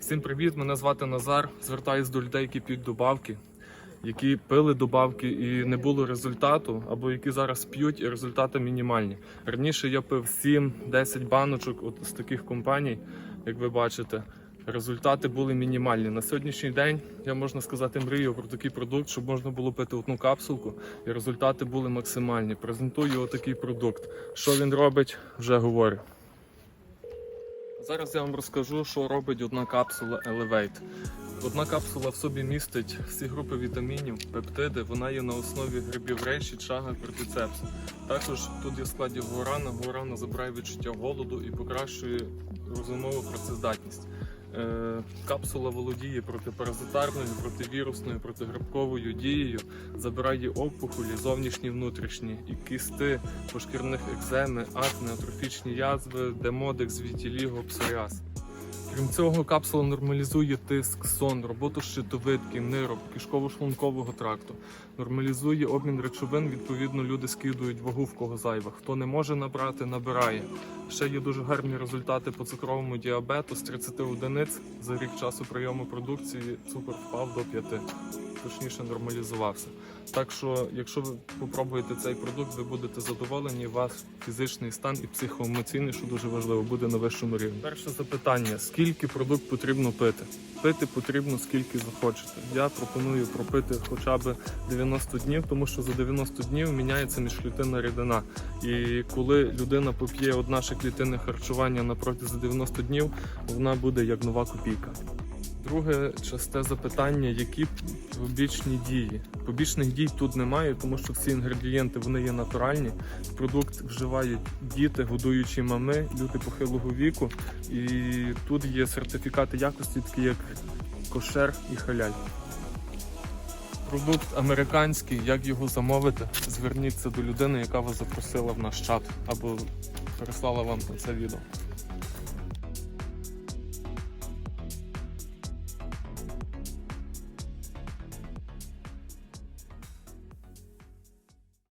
Всім привіт! Мене звати Назар. Звертаюсь до людей, які п'ють добавки, які пили добавки і не було результату, або які зараз п'ють і результати мінімальні. Раніше я пив 7-10 баночок от з таких компаній, як ви бачите. Результати були мінімальні. На сьогоднішній день я можна сказати мрію про такий продукт, щоб можна було пити одну капсулку, і результати були максимальні. Презентую отакий продукт. Що він робить, вже говорю. Зараз я вам розкажу, що робить одна капсула Elevate. Одна капсула в собі містить всі групи вітамінів, пептиди. Вона є на основі грибів рейші, чага, кортицепсу. Також тут є в складі гуарана. Гуарана забирає відчуття голоду і покращує розумову працездатність. Е, капсула володіє протипаразитарною, противірусною, протигрибковою дією, забирає опухолі, зовнішні внутрішні, і кисти, пошкірних екземи, акне, атрофічні язви, демодекс, вітіліго, псоріаз. Крім цього, капсула нормалізує тиск, сон, роботу щитовидки, нирок, кишково-шлункового тракту, нормалізує обмін речовин. Відповідно, люди скидують вагу в кого зайва. Хто не може набрати, набирає. Ще є дуже гарні результати по цукровому діабету. З 30 одиниць за рік часу прийому продукції цукор впав до 5, точніше нормалізувався. Так що, якщо ви попробуєте цей продукт, ви будете задоволені. У вас фізичний стан і психоемоційний, що дуже важливо, буде на вищому рівні. Перше запитання: скільки продукт потрібно пити? Пити потрібно скільки захочете. Я пропоную пропити хоча б 90 днів, тому що за 90 днів міняється міжклітинна рідина. І коли людина поп'є от наше клітинне харчування на протязі 90 днів, вона буде як нова копійка. Друге часте запитання, які побічні дії. Побічних дій тут немає, тому що всі інгредієнти вони є натуральні. Продукт вживають діти, годуючі мами, люди похилого віку. І тут є сертифікати якості, такі як кошер і халяль. Продукт американський, як його замовити? Зверніться до людини, яка вас запросила в наш чат або переслала вам це відео.